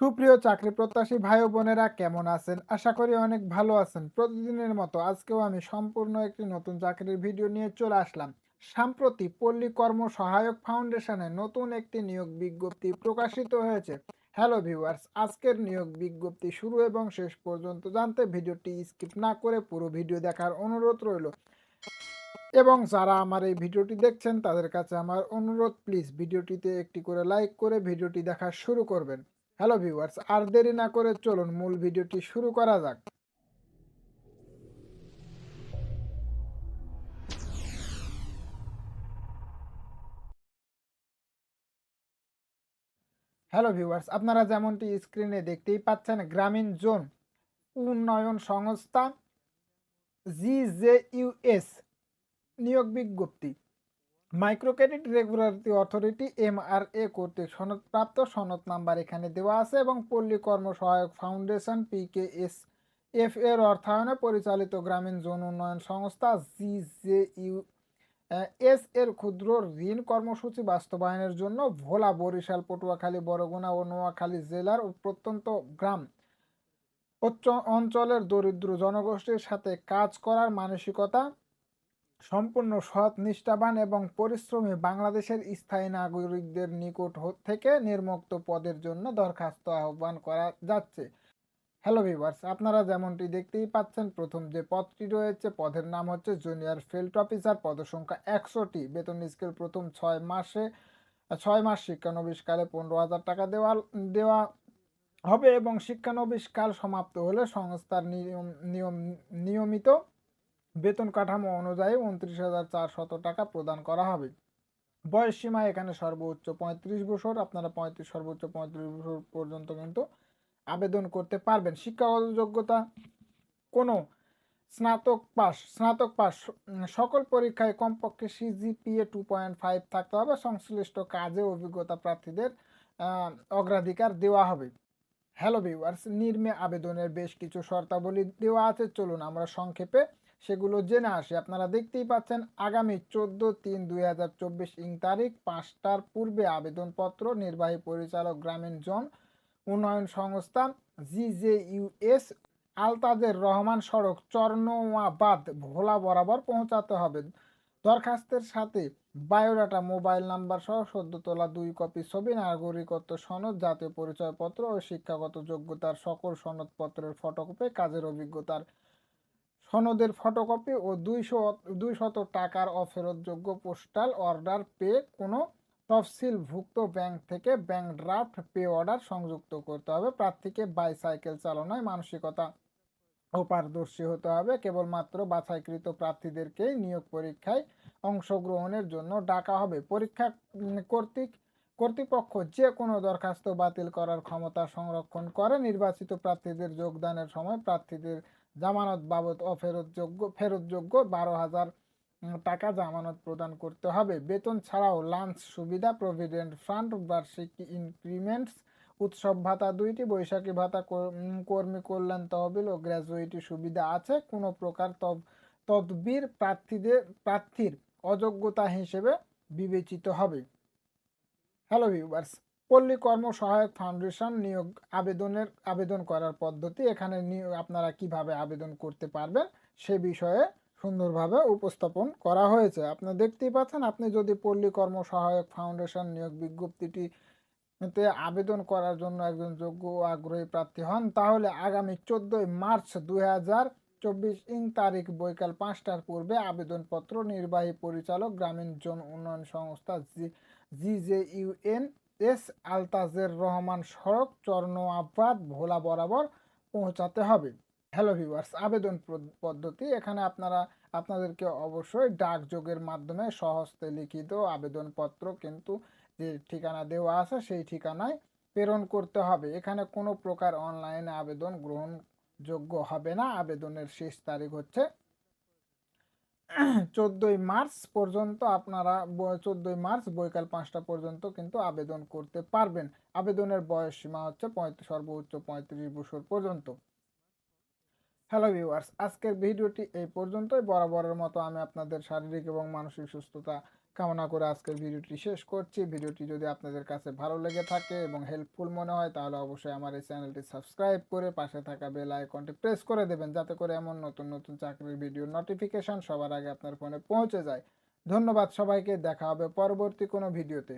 সুপ্রিয় চাকরি প্রত্যাশী ভাই বোনেরা, কেমন আছেন? আশা করি অনেক ভালো আছেন। প্রতিদিনের মতো আজকেও আমি সম্পূর্ণ একটি নতুন চাকরির ভিডিও নিয়ে চলে আসলাম। সাম্প্রতি পল্লী কর্ম সহায়ক ফাউন্ডেশনে নতুন একটি নিয়োগ বিজ্ঞপ্তি প্রকাশিত হয়েছে। হ্যালো ভিউয়ার্স, আজকের নিয়োগ বিজ্ঞপ্তি শুরু এবং শেষ পর্যন্ত জানতে ভিডিওটি স্কিপ না করে পুরো ভিডিও দেখার অনুরোধ রইল। এবং যারা আমার এই ভিডিওটি দেখছেন, তাদের কাছে আমার অনুরোধ, প্লিজ ভিডিওটিতে একটি করে লাইক করে ভিডিওটি দেখা শুরু করবেন। হ্যালো ভিউয়ার্স, আর দেরি না করে চলুন মূল ভিডিওটি শুরু করা যাক। হ্যালো ভিউয়ার্স, আপনারা যেমনটি স্ক্রিনে দেখতেই পাচ্ছেন, গ্রামীণ জোন উন্নয়ন সংস্থা, জি জে জিজেইউএস নিয়োগ বিজ্ঞপ্তি। Micro credit regularity authority, MRA কর্তৃক সনদপ্রাপ্ত সনদ নাম্বার এখানে দেওয়া আছে এবং পল্লী কর্ম সহায়ক ফাউন্ডেশন পিকেএস এফ এর অর্থায়নে পরিচালিত গ্রামীণ জন উন্নয়ন সংস্থা জিজেইউ এস এর ক্ষুদ্র ঋণ কর্মসূচি বাস্তবায়নের জন্য ভোলা, বরিশাল, পটুয়াখালী, বরগুনা ও নোয়াখালী জেলার প্রত্যন্ত গ্রাম অঞ্চলের দরিদ্র জনগোষ্ঠীর সাথে কাজ করার মানসিকতা সম্পূর্ণ সৎ, নিষ্ঠাবান এবং পরিশ্রমী বাংলাদেশের স্থায়ী নাগরিকদের নিকট থেকে নির্মুক্ত পদের জন্য দরখাস্ত আহ্বান করা যাচ্ছে। হ্যালো ভিভার্স আপনারা যেমনটি দেখতেই পাচ্ছেন, প্রথম যে পদটি রয়েছে, পদের নাম হচ্ছে জুনিয়র ফিল্ড অফিসার পদসংখ্যা একশোটি। বেতন স্কেল প্রথম ছয় মাসে, ছয় মাস শিক্ষানবিশকালে পনেরো হাজার টাকা দেওয়া দেওয়া হবে এবং শিক্ষানবিশকাল সমাপ্ত হলে সংস্থার নিয়ম নিয়ম, নিয়মিত বেতন কাঠামো অনুযায়ী উনত্রিশ হাজার চারশত টাকা প্রদান করা হবে। বয়স সীমা এখানে সর্বোচ্চ পঁয়ত্রিশ বছর। আপনারা পঁয়ত্রিশ, সর্বোচ্চ পঁয়ত্রিশ বছর পর্যন্ত কিন্তু আবেদন করতে পারবেন। শিক্ষাগত যোগ্যতা, কোনো স্নাতক পাস স্নাতক পাস সকল পরীক্ষায় কমপক্ষে সিজিপিএ টু পয়েন্ট ফাইভ থাকতে হবে। সংশ্লিষ্ট কাজে অভিজ্ঞতা প্রার্থীদের অগ্রাধিকার দেওয়া হবে। হ্যালো ভিউয়ার্স নির্মে আবেদনের বেশ কিছু শর্তাবলী দেওয়া আছে। চলুন আমরা সংক্ষেপে সেগুলো জেনে আসি। আপনারা দেখতেই পাচ্ছেন, আগামী চোদ্দ তিন দুই হাজার চব্বিশ ইং তারিখ পাঁচটার পূর্বে আবেদনপত্র, নির্বাহী পরিচালক গ্রামীণ জন, উন্নয়ন সংস্থা জিজেইউএস আলতাজের রহমান সড়ক, চরনোয়াবাদ, ভোলা বরাবর পৌঁছাতে হবে। দরখাস্তের সাথে বায়োডাটা মোবাইল নাম্বার সহ সদ্য তোলা দুই কপি ছবি, নাগরিকত্ব সনদ, জাতীয় পরিচয়পত্র ও শিক্ষাগত যোগ্যতার সকল সনদপত্রের ফটোকপি কাজের অভিজ্ঞতার সনদের ফটোকপি ও দুইশো দুইশত টাকার অফেরতযোগ্য পোস্টাল অর্ডার পে কোনো তফসিলভুক্ত ব্যাংক থেকে ব্যাংক ড্রাফট পে অর্ডার সংযুক্ত করতে হবে। প্রার্থীকে বাইসাইকেল চালনায় মানসিকতা ও পারদর্শী হতে হবে। কেবলমাত্র বাছাইকৃত প্রার্থীদেরকেই নিয়োগ পরীক্ষায় অংশগ্রহণের জন্য ডাকা হবে। পরীক্ষা কর্তৃক, কর্তৃপক্ষ যে কোনো দরখাস্ত বাতিল করার ক্ষমতা সংরক্ষণ করে। নির্বাচিত প্রার্থীদের যোগদানের সময় প্রার্থীদের জামানত বাবদ অফেরতযোগ্য, ফেরতযোগ্য বারো হাজার টাকা জামানত প্রদান করতে হবে। বেতন ছাড়াও লাঞ্চ সুবিধা, প্রভিডেন্ট ফান্ড, বার্ষিক ইনক্রিমেন্টস, উৎসব ভাতা দুইটি, বৈশাখী ভাতা কর্মী কল্যাণ তহবিল ও গ্র্যাজুয়েটি সুবিধা আছে। কোনো প্রকার তদবির প্রার্থীদের, প্রার্থীর অযোগ্যতা হিসেবে বিবেচিত হবে। হ্যালো ভিউয়ার্স পল্লী কর্ম সহায়ক ফাউন্ডেশন নিয়োগ আবেদনের, আবেদন করার পদ্ধতি, এখানে আপনারা কীভাবে আবেদন করতে পারবেন সে বিষয়ে সুন্দরভাবে উপস্থাপন করা হয়েছে। আপনি দেখতেই পাচ্ছেন, আপনি যদি পল্লী কর্ম সহায়ক ফাউন্ডেশন নিয়োগ বিজ্ঞপ্তিটি তে আবেদন করার জন্য একজন যোগ্য ও আগ্রহী প্রার্থী হন, তাহলে আগামী চোদ্দই মার্চ দুই হাজার চব্বিশ ইং তারিখ বৈকাল পাঁচটার পূর্বে আবেদনপত্র নির্বাহী পরিচালক গ্রামীণ জন উন্নয়ন সংস্থা জি, জিজেইউএন এস আলতাজের রহমান সড়ক চর্ণ চরনোয়াবাদ ভোলা বরাবর পৌঁছাতে হবে। হ্যালো ভিউয়ার্স আবেদন পদ- পদ্ধতি এখানে আপনারা, আপনাদেরকে অবশ্যই ডাকযোগের মাধ্যমে সহজতে লিখিত আবেদনপত্র কিন্তু যে ঠিকানা দেওয়া আছে সেই ঠিকানায় প্রেরণ করতে হবে। এখানে কোনো প্রকার অনলাইনে আবেদন গ্রহণযোগ্য হবে না। আবেদনের শেষ তারিখ হচ্ছে চোদ্দই মার্চ পর্যন্ত আপনারা চোদ্দই মার্চ বৈকাল পাঁচটা পর্যন্ত কিন্তু আবেদন করতে পারবেন। আবেদনের বয়স সীমা হচ্ছে সর্বোচ্চ পঁয়ত্রিশ বছর পর্যন্ত। হ্যালো ভিউয়ার্স আজকের ভিডিওটি এই পর্যন্তই। বরাবরের মতো আমি আপনাদের শারীরিক এবং মানসিক সুস্থতা কামনা করে আজকের ভিডিওটি শেষ করছি। ভিডিওটি যদি আপনাদের কাছে ভালো লেগে থাকে এবং হেল্পফুল মনে হয়, তাহলে অবশ্যই আমার এই চ্যানেলটি সাবস্ক্রাইব করে পাশে থাকা বেল আইকনটি প্রেস করে দেবেন, যাতে করে এমন নতুন নতুন চাকরির ভিডিও নোটিফিকেশন সবার আগে আপনার ফোনে পৌঁছে যায়। ধন্যবাদ সবাইকে, দেখা হবে পরবর্তী কোনো ভিডিওতে